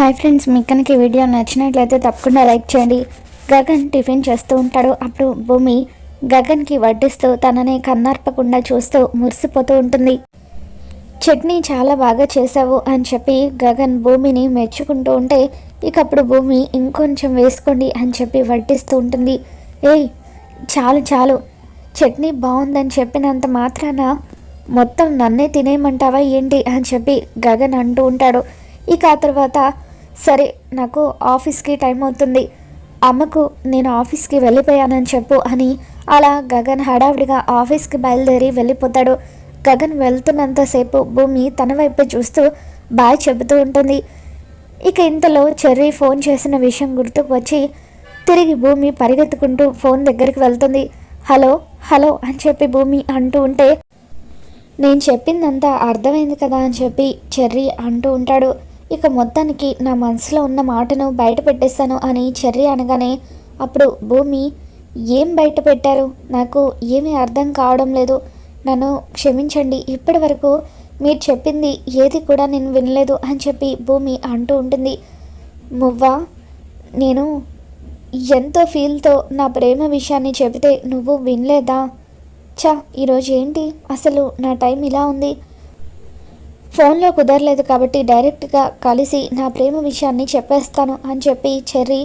Hi friends మీకు కనుక ఈ వీడియో నచ్చినట్లయితే తప్పకుండా లైక్ చేయండి. గగన్ టిఫిన్ చేస్తూ ఉంటాడు. అప్పుడు భూమి గగన్కి వడ్డిస్తూ తనని కన్నార్పకుండా చూస్తూ మురిసిపోతూ ఉంటుంది. చట్నీ చాలా బాగా చేసావు అని చెప్పి గగన్ భూమిని మెచ్చుకుంటూ ఉంటే ఇకప్పుడు భూమి ఇంకొంచెం వేసుకోండి అని చెప్పి వడ్డిస్తూ ఉంటుంది. ఏయ్ చాలు చాలు. చట్నీ బాగుందని చెప్పినంత మాత్రాన మొత్తం నన్నే తినేయమంటావా ఏంటి? అని చెప్పి గగన్ అంటూ ఉంటాడు. ఇక ఆ తర్వాత సరే నాకు ఆఫీస్కి టైం అవుతుంది. అమ్మకు నేను ఆఫీస్కి వెళ్ళిపోయానని చెప్పు అని అలా గగన్ హడావిడిగా ఆఫీస్కి బయలుదేరి వెళ్ళిపోతాడు. గగన్ వెళ్తున్నంతసేపు భూమి తన వైపు చూస్తూ బాయ్ చెబుతూ ఉంటుంది. ఇక ఇంతలో చెర్రీ ఫోన్ చేసిన విషయం గుర్తుకు వచ్చి తిరిగి భూమి పరిగెత్తుకుంటూ ఫోన్ దగ్గరికి వెళ్తుంది. హలో హలో అని చెప్పి భూమి అంటూ ఉంటే నేను చెప్పిందంతా అర్థమైంది కదా అని చెప్పి చెర్రీ అంటూ ఉంటాడు. ఇక మొత్తానికి నా మనసులో ఉన్న మాటను బయట పెట్టేస్తాను అని చెర్రి అనగానే అప్పుడు భూమి ఏం బయట పెట్టారు నాకు ఏమీ అర్థం కావడం లేదు. నన్ను క్షమించండి. ఇప్పటి వరకు మీరు చెప్పింది ఏది కూడా నేను వినలేదు అని చెప్పి భూమి అంటూ ఉంటుంది. మువ్వా? నేను ఎంతో ఫీల్తో నా ప్రేమ విషయాన్ని చెబితే నువ్వు వినలేదా? చా ఈరోజు ఏంటి? అసలు నా టైం ఇలా ఉంది. ఫోన్లో కుదరలేదు కాబట్టి డైరెక్ట్గా కలిసి నా ప్రేమ విషయాన్ని చెప్పేస్తాను అని చెప్పి చెర్రీ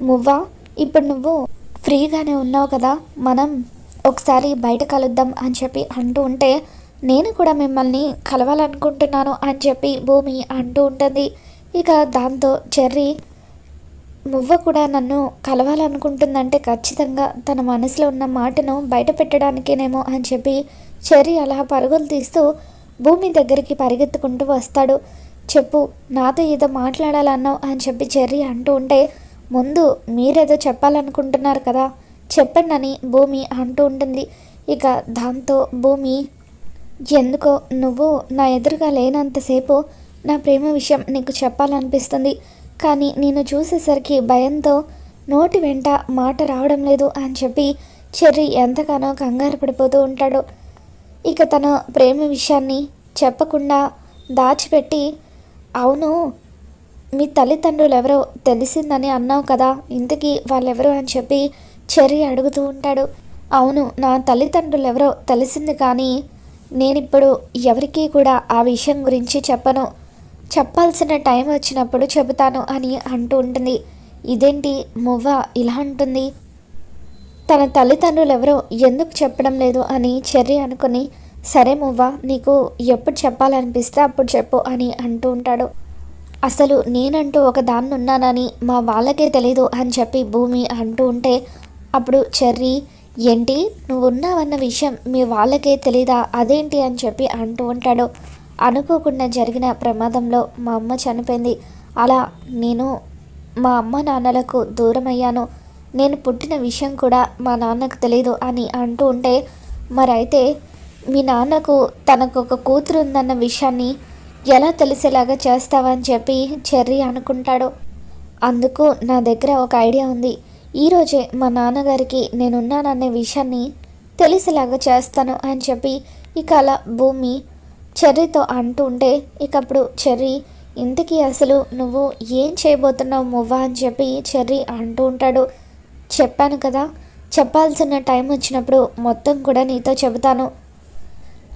మువ్వా ఇప్పుడు నువ్వు ఫ్రీగానే ఉన్నావు కదా మనం ఒకసారి బయట కలుద్దాం అని చెప్పి అంటూ ఉంటే నేను కూడా మిమ్మల్ని కలవాలనుకుంటున్నాను అని చెప్పి భూమి అంటూ ఉంటుంది. ఇక దాంతో చెర్రీ మువ్వ కూడా నన్ను కలవాలనుకుంటుందంటే ఖచ్చితంగా తన మనసులో ఉన్న మాటను బయట పెట్టడానికేనేమో అని చెప్పి చెర్రీ అలా పరుగులు తీస్తూ భూమి దగ్గరికి పరిగెత్తుకుంటూ వస్తాడు. చెప్పు నాతో ఏదో మాట్లాడాలన్నావు అని చెప్పి చెర్రీ అంటూ ఉంటే ముందు మీరేదో చెప్పాలనుకుంటున్నారు కదా చెప్పండి అని భూమి అంటూ ఉంటుంది. ఇక దాంతో భూమి ఎందుకో నువ్వు నా ఎదురుగా లేనంతసేపు నా ప్రేమ విషయం నీకు చెప్పాలనిపిస్తుంది. కానీ నేను చూసేసరికి భయంతో నోటి వెంట మాట రావడం లేదు అని చెప్పి చెర్రీ ఎంతగానో కంగారు పడిపోతూ ఉంటాడు. ఇక తన ప్రేమ విషయాన్ని చెప్పకుండా దాచిపెట్టి అవును మీ తల్లిదండ్రులు ఎవరో తెలిసిందని అన్నావు కదా ఇంతకీ వాళ్ళెవరు అని చెప్పి చెర్రీ అడుగుతూ ఉంటాడు. అవును నా తల్లిదండ్రులు ఎవరో తెలిసింది కానీ నేనిప్పుడు ఎవరికీ కూడా ఆ విషయం గురించి చెప్పను. చెప్పాల్సిన టైం వచ్చినప్పుడు చెబుతాను అని అంటూ ఉంటుంది. ఇదేంటి మువ్వ ఇలా అంటుంది? తన తల్లిదండ్రులు ఎవరో ఎందుకు చెప్పడం లేదు అని చెర్రి అనుకుని సరే మువ్వా నీకు ఎప్పుడు చెప్పాలనిపిస్తే అప్పుడు చెప్పు అని అంటూ ఉంటాడు. అసలు నేనంటూ ఒక దాన్ని ఉన్నానని మా వాళ్ళకే తెలీదు అని చెప్పి భూమి అంటూ ఉంటే అప్పుడు చెర్రీ ఏంటి? నువ్వు ఉన్నావన్న విషయం మీ వాళ్ళకే తెలీదా? అదేంటి? అని చెప్పి అంటూ ఉంటాడు. అనుకోకుండా జరిగిన ప్రమాదంలో మా అమ్మ చనిపోయింది. అలా నేను మా అమ్మ నాన్నలకు దూరమయ్యాను. నేను పుట్టిన విషయం కూడా మా నాన్నకు తెలియదు అని అంటూ ఉంటే మరైతే మీ నాన్నకు తనకు ఒక కూతురు ఉందన్న విషయాన్ని ఎలా తెలిసేలాగా చేస్తావని చెప్పి చెర్రీ అనుకుంటాడు. అందుకు నా దగ్గర ఒక ఐడియా ఉంది. ఈరోజే మా నాన్నగారికి నేనున్నాననే విషయాన్ని తెలిసేలాగా చేస్తాను అని చెప్పి ఇక అలా భూమి చెర్రీతో అంటూ ఉంటే ఇక అప్పుడు చెర్రీ ఇంతకీ అసలు నువ్వు ఏం చేయబోతున్నావు మువ్వా? అని చెప్పి చెర్రీ అంటూ ఉంటాడు. చెప్పాను కదా. చెప్పాల్సిన టైం వచ్చినప్పుడు మొత్తం కూడా నీతో చెబుతాను.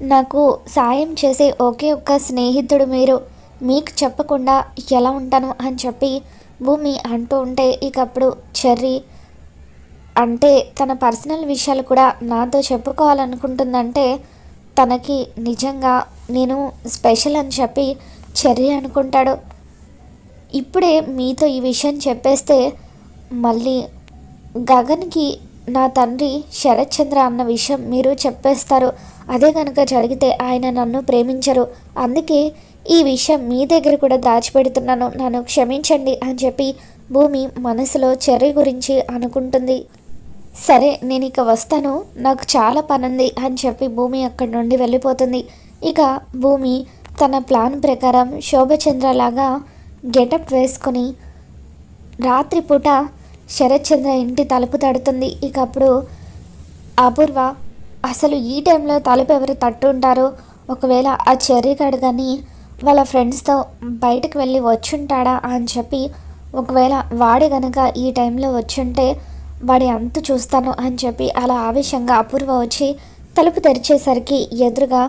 నాకు సాయం చేసే ఒకే ఒక్క స్నేహితుడు మీరు. మీకు చెప్పకుండా ఎలా ఉంటాను అని చెప్పి భూమి అంటూ ఉంటే ఇకప్పుడు చెర్రీ అంటే తన పర్సనల్ విషయాలు కూడా నాతో చెప్పుకోవాలనుకుంటుందంటే తనకి నిజంగా నేను స్పెషల్ అని చెప్పి చెర్రీ అనుకుంటాడు. ఇప్పుడే మీతో ఈ విషయం చెప్పేస్తే మళ్ళీ గగన్కి నా తండ్రి శరత్చంద్ర అన్న విషయం మీరు చెప్పేస్తారు. అదే కనుక జరిగితే ఆయన నన్ను ప్రేమించరు. అందుకే ఈ విషయం మీ దగ్గర కూడా దాచిపెడుతున్నాను. నన్ను క్షమించండి అని చెప్పి భూమి మనసులో చెర్రీ గురించి అనుకుంటుంది. సరే నేను ఇక వస్తాను. నాకు చాలా పనుంది అని చెప్పి భూమి అక్కడి నుండి వెళ్ళిపోతుంది. ఇక భూమి తన ప్లాన్ ప్రకారం శోభచంద్రలాగా గెటప్ వేసుకొని రాత్రిపూట శరత్చంద్ర ఇంటి తలుపు తడుతుంది. ఇక అప్పుడు అపూర్వ అసలు ఈ టైంలో తలుపు ఎవరు తట్టుంటారో? ఒకవేళ ఆ చెర్రీ గడు వాళ్ళ ఫ్రెండ్స్తో బయటకు వెళ్ళి వచ్చుంటాడా అని చెప్పి ఒకవేళ వాడి గనక ఈ టైంలో వచ్చుంటే వాడి అంత చూస్తాను అని చెప్పి అలా ఆవేశంగా అపూర్వ వచ్చి తలుపు తెరిచేసరికి ఎదురుగా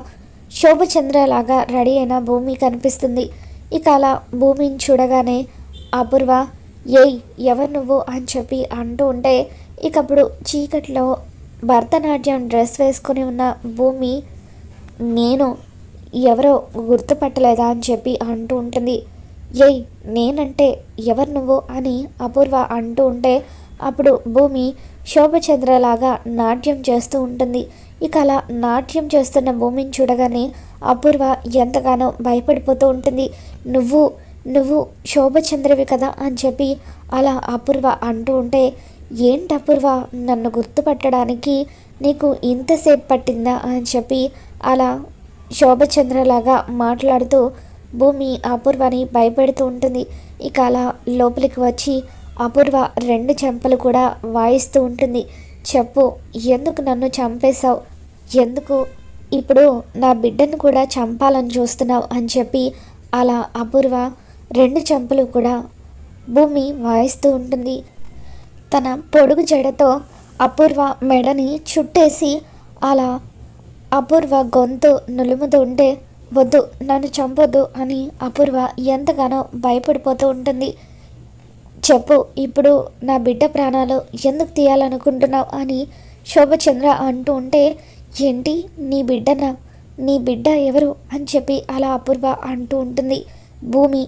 శోభచంద్రలాగా రెడీ అయిన భూమి కనిపిస్తుంది. ఇక అలా భూమిని చూడగానే అపూర్వ ఏయ్ ఎవరు నువ్వు అని చెప్పి అంటూ ఉంటే ఇకప్పుడు చీకట్లో భరతనాట్యం డ్రెస్ వేసుకుని ఉన్న భూమి నేను ఎవరో గుర్తుపట్టలేదా అని చెప్పి అంటూ ఉంటుంది. ఏయ్ నేనంటే ఎవరు నువ్వు అని అపూర్వ అంటూ ఉంటే అప్పుడు భూమి శోభచంద్రలాగా నాట్యం చేస్తూ ఉంటుంది. ఇక అలా నాట్యం చేస్తున్న భూమిని చూడగానే అపూర్వ ఎంతగానో భయపడిపోతూ ఉంటుంది. నువ్వు నువ్వు శోభచంద్రవి కదా అని చెప్పి అలా అపూర్వ అంటూ ఉంటే ఏంటి అపూర్వ? నన్ను గుర్తుపట్టడానికి నీకు ఇంతసేపు పట్టిందా? అని చెప్పి అలా శోభచంద్రలాగా మాట్లాడుతూ భూమి అపూర్వని భయపెడుతూ ఉంటుంది. ఇక అలా లోపలికి వచ్చి అపూర్వ రెండు చెంపలు కూడా వాయిస్తూ ఉంటుంది. చెప్పు ఎందుకు నన్ను చంపేశావు? ఎందుకు ఇప్పుడు నా బిడ్డను కూడా చంపాలని చూస్తున్నావు? అని చెప్పి అలా అపూర్వ రెండు చెంపలు కూడా భూమి వాయిస్తూ ఉంటుంది. తన పొడుగు జడతో అపూర్వ మెడని చుట్టేసి అలా అపూర్వ గొంతు నులుముతూ ఉంటే వద్దు నన్ను చంపొద్దు అని అపూర్వ ఎంతగానో భయపడిపోతూ ఉంటుంది. చెప్పు ఇప్పుడు నా బిడ్డ ప్రాణాలు ఎందుకు తీయాలనుకుంటున్నావు? అని శోభచంద్ర అంటూ ఉంటే ఏంటి నీ బిడ్డనా? నీ బిడ్డ ఎవరు? అని చెప్పి అలా అపూర్వ అంటూ ఉంటుంది. భూమి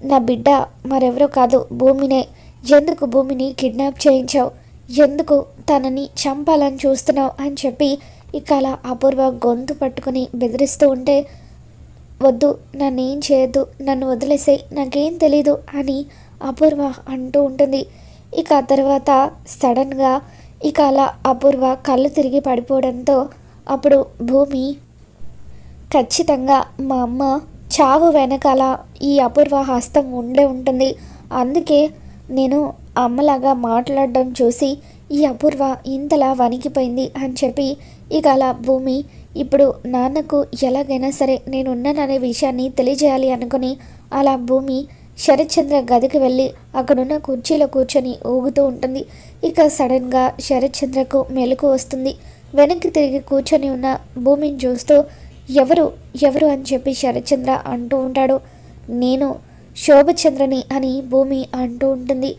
నా బిడ్డ మరెవరో కాదు భూమినే. ఎందుకు భూమిని కిడ్నాప్ చేయించావు? ఎందుకు తనని చంపాలని చూస్తున్నావు అని చెప్పి ఇక అలా అపూర్వ గొంతు పట్టుకుని బెదిరిస్తూ ఉంటే వద్దు నన్ను ఏం చేయొద్దు నన్ను వదిలేసే నాకేం తెలీదు అని అపూర్వ అంటూ ఉంటుంది. ఇక ఆ తర్వాత సడన్గా ఇక అలా అపూర్వ కళ్ళు తిరిగి పడిపోవడంతో అప్పుడు భూమి ఖచ్చితంగా మా అమ్మ చావు వెనకాల ఈ అపూర్వ హస్తం ఉండే ఉంటుంది. అందుకే నేను అమ్మలాగా మాట్లాడడం చూసి ఈ అపూర్వ ఇంతలా వణికిపోయింది అని చెప్పి ఇక అలా భూమి ఇప్పుడు నాన్నకు ఎలాగైనా సరే నేనున్నాననే విషయాన్ని తెలియజేయాలి అనుకుని అలా భూమి శరత్చంద్ర గదికి వెళ్ళి అక్కడున్న కుర్చీలో కూర్చొని ఊగుతూ ఉంటుంది. ఇక సడన్గా శరత్చంద్రకు మెలకు వస్తుంది. వెనక్కి తిరిగి కూర్చొని ఉన్న భూమిని చూస్తూ ఎవరు ఎవరు అని చెప్పి శరత్చంద్ర అంటూ ఉంటాడు. నేను శోభచంద్రని అని భూమి అంటూ ఉంటుంది.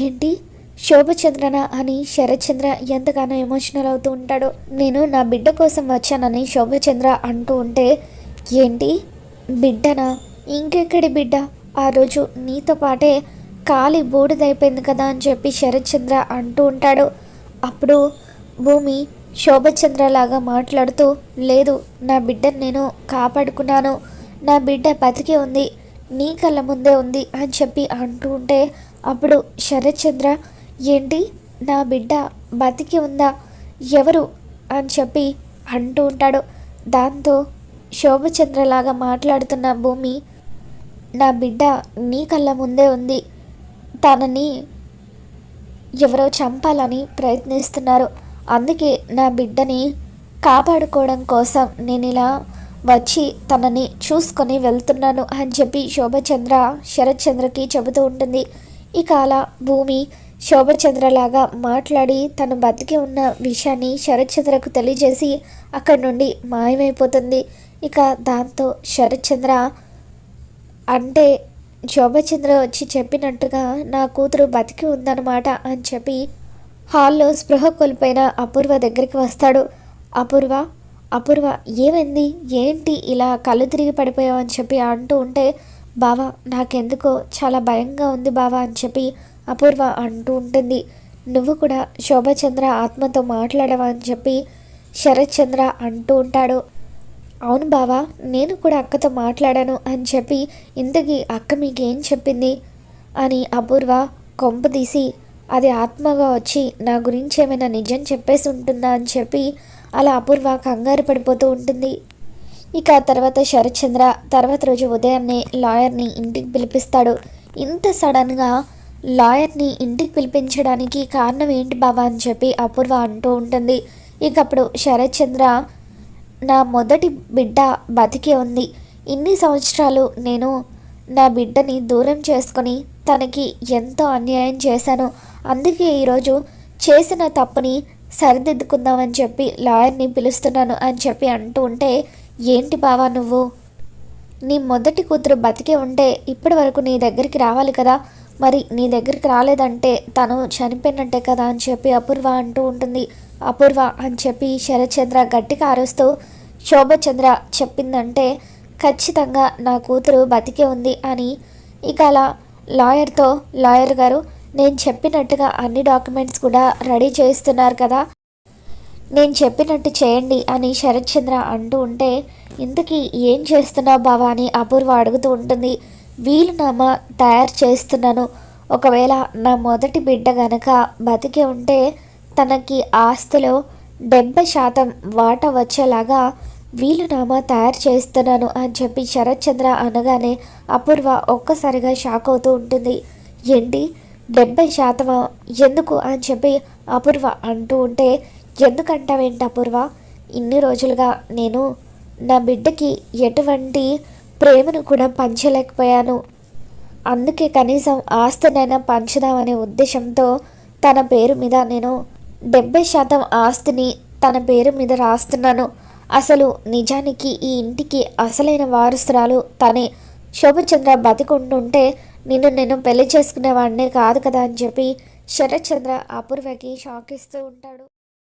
ఏంటి? శోభచంద్రన అని శరత్చంద్ర ఎంతగానో ఎమోషనల్ అవుతూ ఉంటాడు. నేను నా బిడ్డ కోసం వచ్చానని శోభచంద్ర అంటూ ఉంటే ఏంటి? బిడ్డనా? ఇంకెక్కడి బిడ్డ? ఆ రోజు నీతో పాటే కాలి బూడిదైపోయింది కదా అని చెప్పి శరత్చంద్ర అంటూ ఉంటాడు. అప్పుడు భూమి శోభచంద్రలాగా మాట్లాడుతూ లేదు నా బిడ్డను నేను కాపాడుకున్నాను. నా బిడ్డ బతికి ఉంది. నీ కళ్ళ ముందే ఉంది అని చెప్పి అంటూ ఉంటే అప్పుడు శరత్చంద్ర ఏంటి? నా బిడ్డ బతికి ఉందా? ఎవరు? అని చెప్పి అంటూ ఉంటాడు. దాంతో శోభచంద్రలాగా మాట్లాడుతున్న భూమి నా బిడ్డ నీ కళ్ళ ముందే ఉంది. తనని ఎవరో చంపాలని ప్రయత్నిస్తున్నారు. అందుకే నా బిడ్డని కాపాడుకోవడం కోసం నేను ఇలా వచ్చి తనని చూసుకొని వెళ్తున్నాను అని చెప్పి శోభచంద్ర శరత్చంద్రకి చెబుతూ ఉంటుంది. ఇక అలా భూమి శోభచంద్రలాగా మాట్లాడి తను బతికి ఉన్న విషయాన్ని శరత్చంద్రకు తెలియజేసి అక్కడి నుండి మాయమైపోతుంది. ఇక దాంతో శరత్చంద్ర అంటే శోభచంద్ర వచ్చి చెప్పినట్టుగా నా కూతురు బతికి ఉందన్నమాట అని చెప్పి హాల్లో స్పృహ కోల్పోయిన అపూర్వ దగ్గరికి వస్తాడు. అపూర్వ అపూర్వ ఏమైంది? ఏంటి ఇలా కళ్ళు తిరిగి పడిపోయావు అని చెప్పి అంటూ ఉంటే బావా నాకెందుకో చాలా భయంగా ఉంది బావా అని చెప్పి అపూర్వ అంటూ ఉంటుంది. నువ్వు కూడా శోభచంద్ర ఆత్మతో మాట్లాడవా అని చెప్పి శరత్చంద్ర అంటూ ఉంటాడు. అవును బావా నేను కూడా అక్కతో మాట్లాడాను అని చెప్పి ఇంతకీ అక్క మీకేం చెప్పింది? అని అపూర్వ కొంపదీసి అది ఆత్మగా వచ్చి నా గురించి ఏమైనా నిజం చెప్పేసి ఉంటుందా అని చెప్పి అలా అపూర్వ కంగారు పడిపోతూ ఉంటుంది. ఇక తర్వాత శరత్చంద్ర తర్వాత రోజు ఉదయాన్నే లాయర్ని ఇంటికి పిలిపిస్తాడు. ఇంత సడన్గా లాయర్ని ఇంటికి పిలిపించడానికి కారణం ఏంటి బాబా అని చెప్పి అపూర్వ అంటూ ఉంటుంది. ఇక అప్పుడు శరత్చంద్ర నా మొదటి బిడ్డ బతికే ఉంది. ఇన్ని సంవత్సరాలు నేను నా బిడ్డని దూరం చేసుకొని తనకి ఎంతో అన్యాయం చేశాను. అందుకే ఈరోజు చేసిన తప్పుని సరిదిద్దుకుందామని చెప్పి లాయర్ని పిలుస్తున్నాను అని చెప్పి అంటూ ఉంటే ఏంటి బావా నువ్వు? నీ మొదటి కూతురు బతికే ఉంటే ఇప్పటి వరకు నీ దగ్గరికి రావాలి కదా. మరి నీ దగ్గరికి రాలేదంటే తను చనిపోయినట్టే కదా అని చెప్పి అపూర్వ అంటూ ఉంటుంది. అపూర్వ అని చెప్పి శరత్చంద్ర గట్టిగా ఆరుస్తూ శోభచంద్ర చెప్పిందంటే ఖచ్చితంగా నా కూతురు బతికే ఉంది అని ఇక అలా లాయర్తో లాయర్ గారు నేను చెప్పినట్టుగా అన్ని డాక్యుమెంట్స్ కూడా రెడీ చేస్తున్నారు కదా. నేను చెప్పినట్టు చేయండి అని శరత్చంద్ర అంటూ ఉంటే ఇంతకీ ఏం చేస్తున్నావు బావా? అని అపూర్వ అడుగుతూ ఉంటుంది. వీలునామా తయారు చేస్తున్నాను. ఒకవేళ నా మొదటి బిడ్డ గనక బతికే ఉంటే తనకి ఆస్తిలో డెబ్బై శాతం వాటా వచ్చేలాగా వీలునామా తయారు చేస్తున్నాను అని చెప్పి శరత్చంద్ర అనగానే అపూర్వ ఒక్కసారిగా షాక్ అవుతూ ఉంటుంది. ఏంటి? డెబ్బై శాతమా ఎందుకు అని చెప్పి అపూర్వ అంటూ ఉంటే ఎందుకంటావేంటి అపూర్వ? ఇన్ని రోజులుగా నేను నా బిడ్డకి ఎటువంటి ప్రేమను కూడా పంచలేకపోయాను. అందుకే కనీసం ఆస్తినైనా పంచుదామనే ఉద్దేశంతో తన పేరు మీద నేను డెబ్బై శాతం ఆస్తిని తన పేరు మీద రాస్తున్నాను. అసలు నిజానికి ఈ ఇంటికి అసలైన వారసురాలు తనే. శోభచంద్ర బతికుంటుంటే నిన్ను నేను పెళ్ళి చేసుకునేవాడిని కాదు కదా అని చెప్పి శరత్చంద్ర అపూర్వకి షాక్ ఇస్తూ ఉంటాడు.